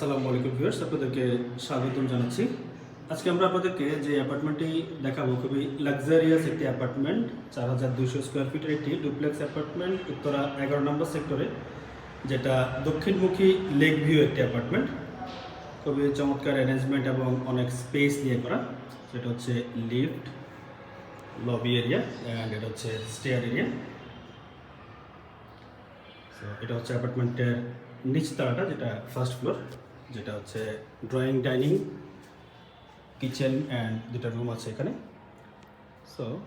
আসসালামু আলাইকুম ভিউয়ার্স, আপনাদেরকে স্বাগতম জানাচ্ছি। আজকে আমরা আপনাদেরকে যে অ্যাপার্টমেন্টটি দেখাবো, খুবই লাক্সারিয়াস একটি অ্যাপার্টমেন্ট, চার হাজার দুইশো স্কোয়ার ফিটের একটি ডুপ্লেক্স অ্যাপার্টমেন্ট, উত্তরা এগারো নম্বর সেক্টরে যেটা দক্ষিণমুখী লেক ভিউ একটি অ্যাপার্টমেন্ট। খুবই চমৎকার অ্যারেঞ্জমেন্ট এবং অনেক স্পেস নিয়ে করা। সেটা হচ্ছে লিফট লবি এরিয়া অ্যান্ড এটা হচ্ছে স্টেয়ার এরিয়া এটা হচ্ছে অ্যাপার্টমেন্টের নিচতলাটা, যেটা ফার্স্ট ফ্লোর যেটা হচ্ছে ড্রয়িং ডাইনিং কিচেন অ্যান্ড দুটা রুম আছে এখানে। সো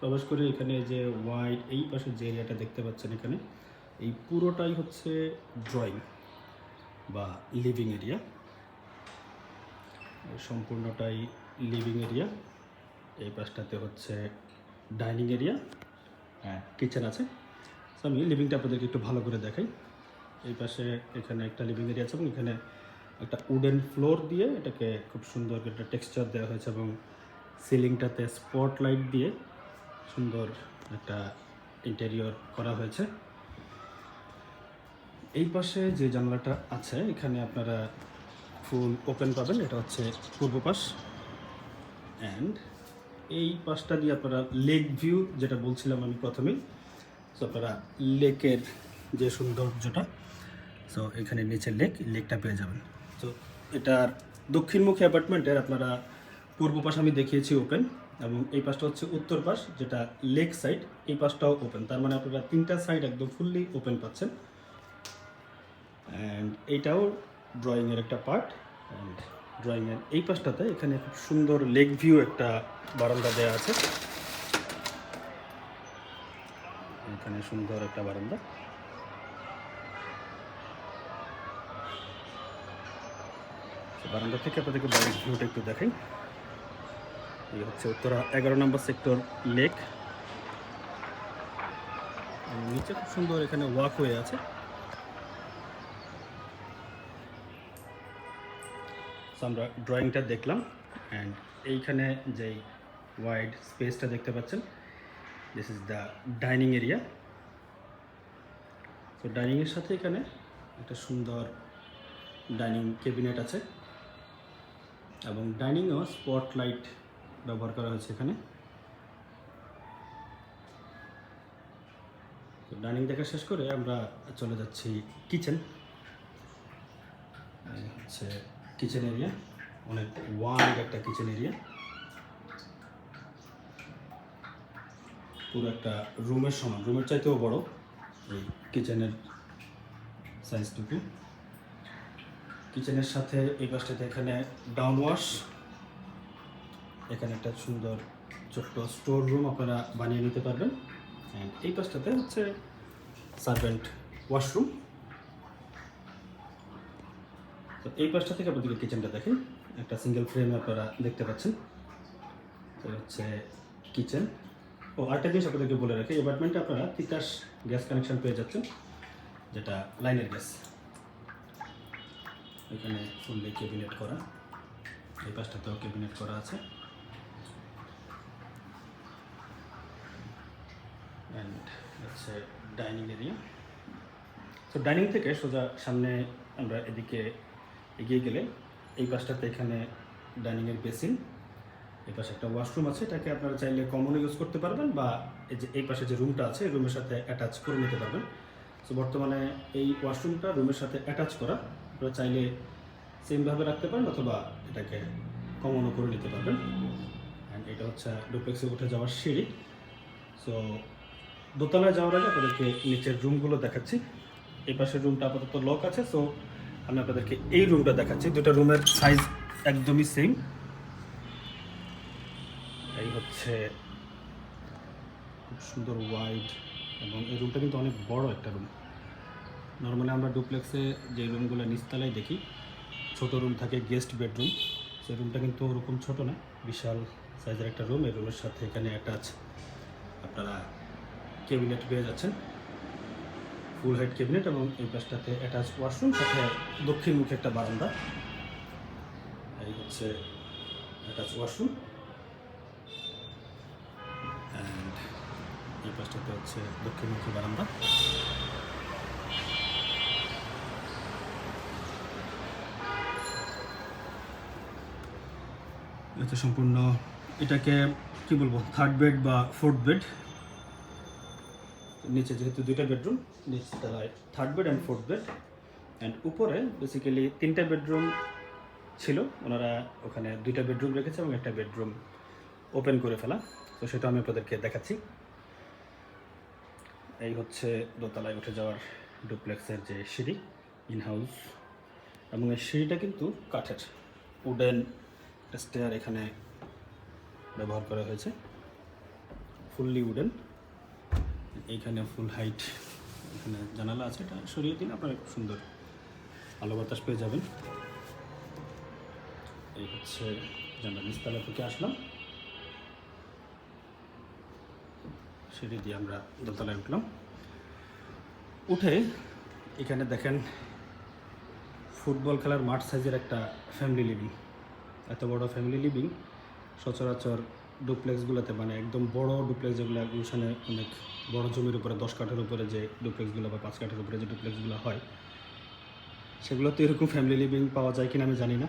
প্রবেশ করে এখানে যে ওয়াইড এই পাশে যে এরিয়াটা দেখতে পাচ্ছেন এখানে এই পুরোটাই হচ্ছে ড্রয়িং বা লিভিং এরিয়া সম্পূর্ণটাই লিভিং এরিয়া এই পাশটাতে হচ্ছে ডাইনিং এরিয়া হ্যাঁ কিচেন আছে। So, আমি লিভিংটা আপনাদেরকে একটু ভালো করে দেখাই। এই পাশে এখানে একটা লিভিং এরিয়া আছে এবং এখানে একটা উডেন ফ্লোর দিয়ে এটাকে খুব সুন্দর একটা টেক্সচার দেওয়া হয়েছে এবং সিলিংটাতে স্পট লাইট দিয়ে সুন্দর একটা ইন্টেরিয়র করা হয়েছে। এই পাশে যে জানলাটা আছে, এখানে আপনারা ফুল ওপেন পাবেন, এটা হচ্ছে পূর্ব পাশ। অ্যান্ড এই পাশটা দিয়ে আপনারা লেক ভিউ যেটা বলছিলাম আমি প্রথমেই সো আপনারা লেকের যে সৌন্দর্যটা সো এখানে নিচে লেক লেকটা পেয়ে যাবেন। তো এটার দক্ষিণমুখী অ্যাপার্টমেন্টের আপনারা পূর্ব পাশ আমি দেখিয়েছি ওপেন এবং এই পাশটা হচ্ছে উত্তর পাশ, যেটা লেক সাইড, এই পাশটাও ওপেন। তার মানে আপনারা তিনটা সাইড একদম ফুললি ওপেন পাচ্ছেন। অ্যান্ড এইটাও ড্রয়িংয়ের একটা পার্ট অ্যান্ড ড্রয়িংয়ের এই পাশটাতে এখানে খুব সুন্দর লেক ভিউ একটা বারান্দা দেওয়া আছে। এখানে সুন্দর একটা বারান্দা। বারান্দা থেকে আপনাদেরকে বাড়ির ভিউটা একটু দেখাই। এই হচ্ছে উত্তরা এগারো নম্বর সেক্টর লেক। নিচে খুব সুন্দর এখানে ওয়াকওয়ে আছে। আমরা ড্রয়িংটা দেখলাম অ্যান্ড এইখানে যেই ওয়াইড স্পেসটা দেখতে পাচ্ছেন this is the dining area তো ডাইনিংয়ের সাথে এখানে একটা সুন্দর ডাইনিং ক্যাবিনেট আছে। এবং ডাইনিংও স্পট লাইট ব্যবহার করা হয়েছে এখানে। তো ডাইনিং দেখা শেষ করে আমরা চলে যাচ্ছি কিচেন। হচ্ছে কিচেন এরিয়া। অনেক ওয়াইড একটা কিচেন এরিয়া। পুরো একটা রুমের সমান। রুমের চাইতেও বড় এই কিচেনের সাইজটুকু। কিচেনের সাথে এই পাশটাতে এখানে ডাউন ওয়াশ এখানে একটা সুন্দর ছোট্ট স্টোর রুম আপনারা বানিয়ে নিতে পারবেন। অ্যান্ড এই পাশটাতে হচ্ছে সার্ভেন্ট ওয়াশরুম তো এই পাশটা থেকে আপনাদেরকে কিচেনটা দেখেন। একটা সিঙ্গেল ফ্রেমে আপনারা দেখতে পাচ্ছেন। তো হচ্ছে কিচেন ও, আরেকটা জিনিস আপনাদেরকে বলে রাখি অ্যাপার্টমেন্টে আপনারা তিতাস গ্যাস কানেকশন পেয়ে যাচ্ছেন, যেটা লাইনের গ্যাস। এখানে ফুললি ক্যাবিনেট করা। এই পাশটাতেও ক্যাবিনেট করা আছে। ডাইনিং এরিয়া তো ডাইনিং থেকে সোজা সামনে আমরা এদিকে এগিয়ে গেলে এই পাশটাতে এখানে ডাইনিংয়ের বেসিন এই পাশে একটা ওয়াশরুম আছে। এটাকে আপনারা চাইলে কমন ইউজ করতে পারবেন বা এই যে, এই পাশে যে রুমটা আছে রুমের সাথে অ্যাটাচ করে নিতে পারবেন। সো বর্তমানে এই ওয়াশরুমটা রুমের সাথে অ্যাটাচ করা। আপনারা চাইলে সেমভাবে রাখতে পারেন অথবা এটাকে কমনও করে নিতে পারবেন। অ্যান্ড এটা হচ্ছে ডুপ্লেক্সে উঠে যাওয়ার সিঁড়ি। সো দোতলায় যাওয়ার আগে আপনাদেরকে নিচের রুমগুলো দেখাচ্ছি। এই পাশের রুমটা আপাতত লক আছে। সো আমি আপনাদেরকে এই রুমটা দেখাচ্ছি। দুটো রুমের সাইজ একদমই সেম এই হচ্ছে খুব সুন্দর ওয়াইড এবং এই রুমটা কিন্তু অনেক বড় একটা রুম নর্মালি আমরা ডুপ্লেক্সে যে রুমগুলো নিচতলায় দেখি, ছোট রুম থাকে গেস্ট বেডরুম সেই রুমটা কিন্তু ওরকম ছোট না, বিশাল সাইজের একটা রুম এই রুমের সাথে এখানে অ্যাটাচ আপনারা ক্যাবিনেট পেয়ে যাচ্ছেন। ফুল হাইট ক্যাবিনেট এবং এই পাশটাতে অ্যাটাচ ওয়াশরুম সাথে দক্ষিণ মুখে একটা বারান্দা। এই হচ্ছে অ্যাটাচ ওয়াশরুম অ্যান্ড এই পাশটাতে হচ্ছে দক্ষিণমুখী বারান্দা। এটা সম্পূর্ণ এটাকে, কি বলব থার্ড বেড বা ফোর্থ বেড নিচে যেহেতু দুইটা বেডরুম নিচে third bed and fourth bed and উপরে বেসিক্যালি তিনটা বেডরুম ছিল। ওনারা ওখানে দুইটা বেডরুম রেখেছে এবং একটা বেডরুম ওপেন করে ফেলা। তো সেটা আমি আপনাদেরকে দেখাচ্ছি। এই হচ্ছে দোতলায় উঠে যাওয়ার ডুপ্লেক্সের যে সিঁড়ি ইন হাউস এবং এই সিঁড়িটা কিন্তু কাঠের উডেন স্টেয়ার এখানে ব্যবহার করা হয়েছে। Fully wooden. এইখানে ফুল হাইট, এখানে জানালা আছে, এটা সরিয়ে দিলে আপনারা খুব সুন্দর আলো বাতাস পেয়ে যাবেন। এই হচ্ছে জানলা নিচতলা থেকে আসলাম। সিঁড়ি দিয়ে আমরা দোতলায় উঠলাম। উঠে এখানে দেখেন ফুটবল খেলার মাঠ সাইজের একটা ফ্যামিলি লিভিং এত বড় ফ্যামিলি লিভিং সচরাচর ডুপ্লেক্সগুলোতে মানে একদম বড় ডুপ্লেক্স যেগুলো গুলশানে অনেক বড় জমির উপরে, দশ কাঠের উপরে যে ডুপ্লেক্সগুলো বা পাঁচ কাঠের উপরে যে ডুপ্লেক্সগুলো হয়, সেগুলোতে এরকম ফ্যামিলি লিভিং পাওয়া যায় কিনা আমি জানি না।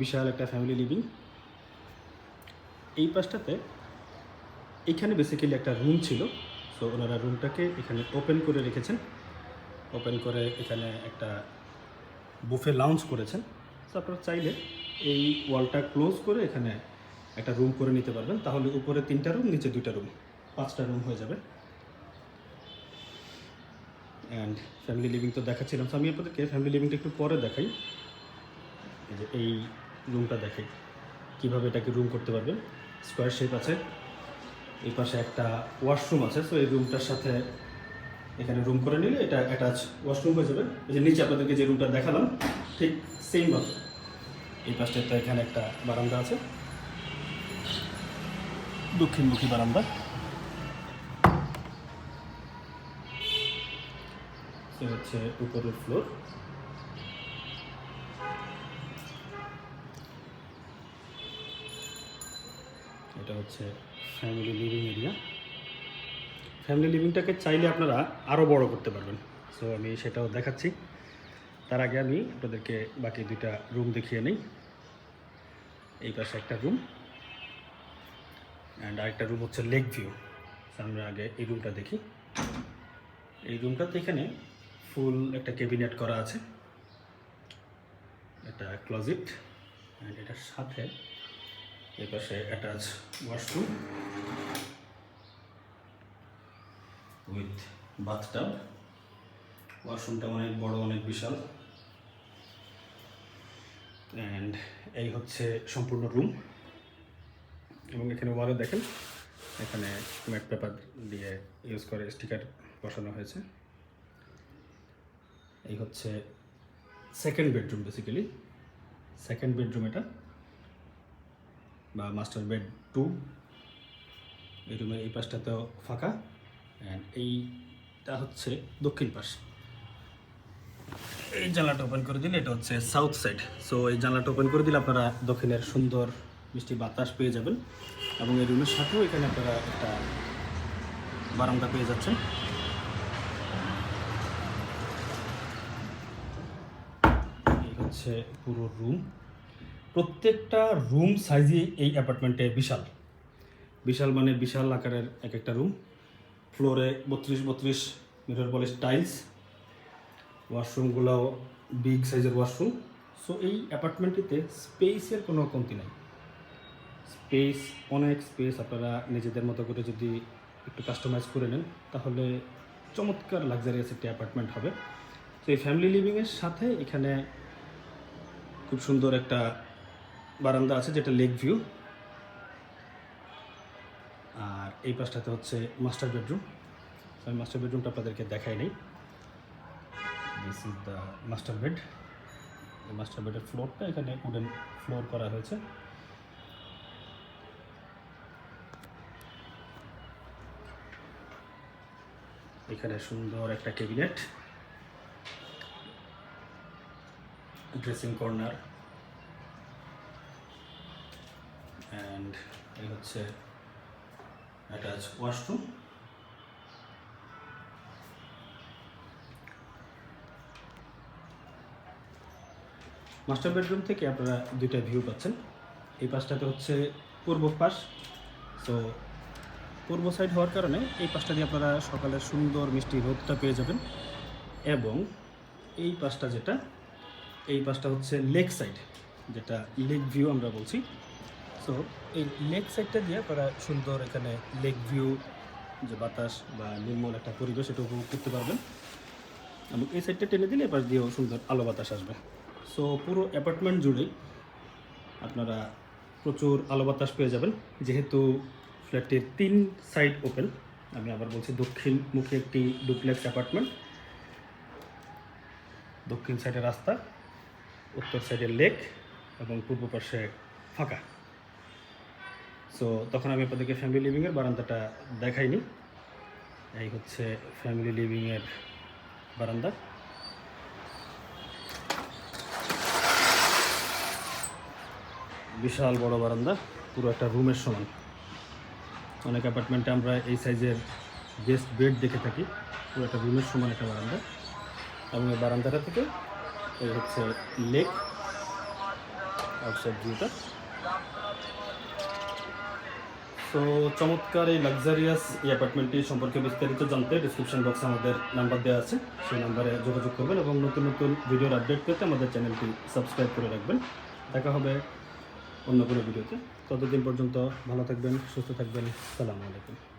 বিশাল একটা ফ্যামিলি লিভিং এই পাশটাতে এখানে বেসিক্যালি একটা রুম ছিল। সো ওনারা রুমটাকে এখানে ওপেন করে রেখেছেন। ওপেন করে এখানে একটা বুফে লাউঞ্জ করেছেন। সো আপনারা চাইলে এই ওয়ালটা ক্লোজ করে এখানে একটা রুম করে নিতে পারবেন। তাহলে উপরে তিনটা রুম, নিচে দুইটা রুম, পাঁচটা রুম হয়ে যাবে। অ্যান্ড ফ্যামিলি লিভিং তো দেখাচ্ছিলাম। তো আমি আপনাদেরকে ফ্যামিলি লিভিংটা একটু পরে দেখাই। যে এই রুমটা দেখাই কীভাবে এটাকে রুম করতে পারবেন। স্কোয়ার শেপ আছে। এই পাশে একটা ওয়াশরুম আছে। সো এই রুমটার সাথে এখানে রুম করে নিলে এটা অ্যাটাচ ওয়াশরুম হয়ে যাবে। এই যে নিচে আপনাদেরকে যে রুমটা দেখালাম, ঠিক সেম ভাবে। এই পাশটায় তো এখানে একটা বারান্দা আছে। দক্ষিণমুখী বারান্দা। এ হচ্ছে উপরের ফ্লোর। এটা হচ্ছে ফ্যামিলি লিভিং এরিয়া ফ্যামিলি লিভিংটাকে চাইলে আপনারা আরও বড় করতে পারবেন। সো আমি সেটাও দেখাচ্ছি। তার আগে আমি আপনাদেরকে বাকি দুইটা রুম দেখিয়ে নিই। এই পাশে একটা রুম অ্যান্ড আরেকটা রুম হচ্ছে লেক ভিউ আমরা আগে এই রুমটা দেখি। এই রুমটাতে এখানে ফুল একটা ক্যাবিনেট করা আছে এটা ক্লোজেট অ্যান্ড এটার সাথে এই পাশে অ্যাটাচ ওয়াশরুম উইথ বাথটাব ওয়াশরুমটা অনেক বড়, অনেক বিশাল। অ্যান্ড এই হচ্ছে সম্পূর্ণ রুম এবং এখানে ওয়ালে দেখেন, এখানে ম্যাট পেপার দিয়ে ইউজ করে স্টিকার বসানো হয়েছে। এই হচ্ছে second bedroom basically second bedroom এটা, বা মাস্টার বেড টু এই রুমের এই পাশটাতেও ফাঁকা। অ্যান্ড এইটা হচ্ছে দক্ষিণ পাশ। এই জানলাটা ওপেন করে দিলে এটা হচ্ছে সাউথ সাইড সো এই জানলাটা ওপেন করে দিলে আপনারা দক্ষিণের সুন্দর মিষ্টি বাতাস পেয়ে যাবেন এবং এই রুমের সাথেও এখানে আপনারা একটা বারান্দা পেয়ে যাচ্ছেন। এই হচ্ছে পুরো রুম প্রত্যেকটা রুম সাইজই এই অ্যাপার্টমেন্টে বিশাল। বিশাল মানে বিশাল আকারের এক একটা রুম ফ্লোরে বত্রিশ বত্রিশ মিটার পলিশ টাইলস ওয়াশরুমগুলোও বিগ সাইজের ওয়াশরুম। সো এই অ্যাপার্টমেন্টটিতে স্পেসের কোনো কমতি নাই। স্পেস অনেক স্পেস আপনারা নিজেদের মতো করে যদি একটু কাস্টমাইজ করে নেন তাহলে চমৎকার লাক্সারিয়াস একটি অ্যাপার্টমেন্ট হবে। তো এই ফ্যামিলি লিভিংয়ের সাথে এখানে খুব সুন্দর একটা বারান্দা আছে যেটা লেক ভিউ। আর এই পাশটাতে হচ্ছে মাস্টার বেডরুম। আমি মাস্টার বেডরুমটা আপনাদেরকে দেখাই নেই। This is the master bed এই মাস্টার বেডের ফ্লোরটা এখানে উডেন ফ্লোর করা হয়েছে। এখানে সুন্দর একটা ক্যাবিনেট ড্রেসিং কর্নার অ্যান্ড এই হচ্ছে অ্যাটাচ ওয়াশরুম মাস্টার বেডরুম থেকে আপনারা দুইটা ভিউ পাচ্ছেন। এই পাশটাতে হচ্ছে পূর্ব পাশ। তো পূর্ব সাইড হওয়ার কারণে এই পাশটা দিয়ে আপনারা সকালের সুন্দর মিষ্টি রোদটা পেয়ে যাবেন। এবং এই পাশটা যেটা, এই পাশটা হচ্ছে লেক সাইড যেটা লেক ভিউ আমরা বলছি। সো এই লেক সাইডটা দিয়ে আপনারা সুন্দর এখানে লেক ভিউ যে বাতাস বা নির্মল একটা পরিবেশ এটা উপভোগ করতে পারবেন। এবং এই সাইডটা টেনে দিলে এপাশ দিয়েও সুন্দর আলো বাতাস আসবে। সো পুরো অ্যাপার্টমেন্ট জুড়েই আপনারা প্রচুর আলো বাতাস পেয়ে যাবেন। যেহেতু ফ্ল্যাটটির তিন সাইড ওপেন আমি আবার বলছি দক্ষিণ মুখে একটি ডুপ্লেক্স অ্যাপার্টমেন্ট দক্ষিণ সাইডে রাস্তা, উত্তর সাইডে লেক এবং পূর্ব পাশে ফাঁকা। সো তখন আমি আপনাদেরকে ফ্যামিলি লিভিংয়ের বারান্দাটা দেখাইনি। এই হচ্ছে ফ্যামিলি লিভিংয়ের বারান্দা। বিশাল বড় বারান্দা, পুরো একটা রুমের সমান। অনেক অ্যাপার্টমেন্টে আমরা এই সাইজের গেস্ট বেড দেখে থাকি, পুরো একটা রুমের সমান একটা বারান্দা। এবং এই বারান্দাটা থেকে এই হচ্ছে লেক আউটসাইড ভিউটা তো চমৎকার এই লাক্সারিয়াস এই অ্যাপার্টমেন্টটি সম্পর্কে বিস্তারিত জানতে ডিসক্রিপশন বক্সে আমাদের নাম্বার দেওয়া আছে, সেই নাম্বারে যোগাযোগ করবেন এবং নতুন নতুন ভিডিওর আপডেট পেতে আমাদের চ্যানেলটি সাবস্ক্রাইব করে রাখবেন। দেখা হবে অন্য কোনো ভিডিওতে। ততদিন পর্যন্ত ভালো থাকবেন সুস্থ থাকবেন। সালামু আলাইকুম।